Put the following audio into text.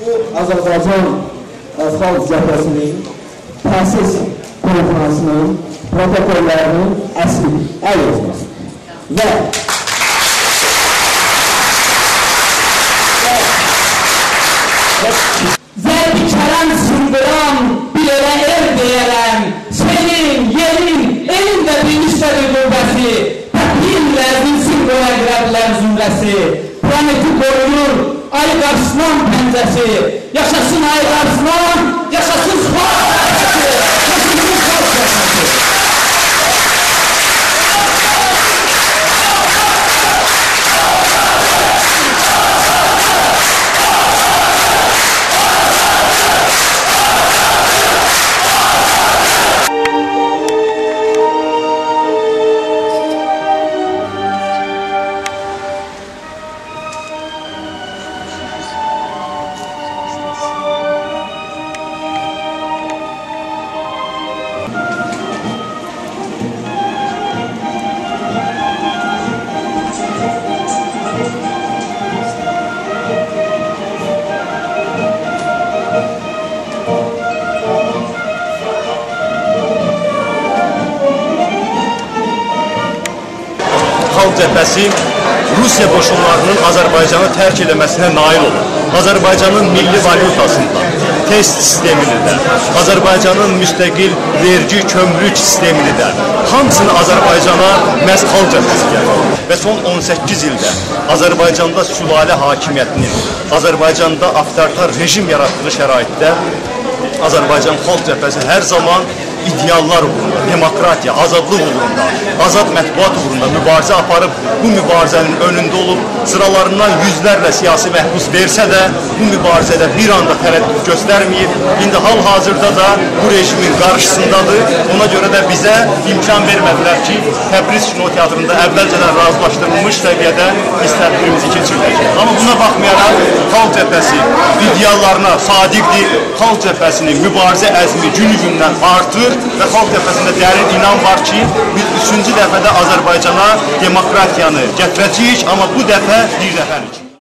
bu Azərbaycan Xalq Cəbhəsinin proses konferansının protokollarının əsli əl yazması. Və Və biçərən sındıran bilərə el deyərəm, senin yerin, elin də bilmişləri qüvvəsi, təpil ləzin sındıra girə bilər zümrəsi, planeti qoruyur, Ali Arslan pəncəsi, yaşasın Ali Arslan! Xalq cəbhəsi Rusiya qoşunlarının Azərbaycanı tərk eləməsinə nail olub. Azərbaycanın milli valyutasında, test sistemini də, Azərbaycanın müstəqil vergi, kömrük sistemini də, hamısını Azərbaycana məhz xalq cəbhəsi gəlir. Və son 18 ildə Azərbaycanda sülalə hakimiyyətinin, Azərbaycanda avtoritar rejim yaratdığı şəraitdə Azərbaycan Xalq Cəbhəsi hər zaman ideallar uğrunda, demokratiya, azadlıq uğrunda, azad mətbuat uğrunda mübarizə aparıb bu mübarizənin önündə olub sıralarından yüzlərlə siyasi məhbus versə də bu mübarizədə bir anda tərəddüd göstərməyib. İndi hal-hazırda da bu rejimin qarşısındadır. Ona görə də bizə imkan vermədilər ki, Təbriz Kino Teatrında əvvəlcədən razılaşdırılmış səviyyədə biz tədbirimizi keçirdək. Amma buna baxmayaraq Xalq Cəbhəsi ideallarına sadiqdir. Xalq Cəbhəsinin mübarizə əzmi günü-gündən artır və Xalq Cəbhəsində dərin inan var ki, biz üçüncü dəfədə Azərbaycana demokratiyanı gətirəcəyik, amma bu dəfə bir dəfəlik.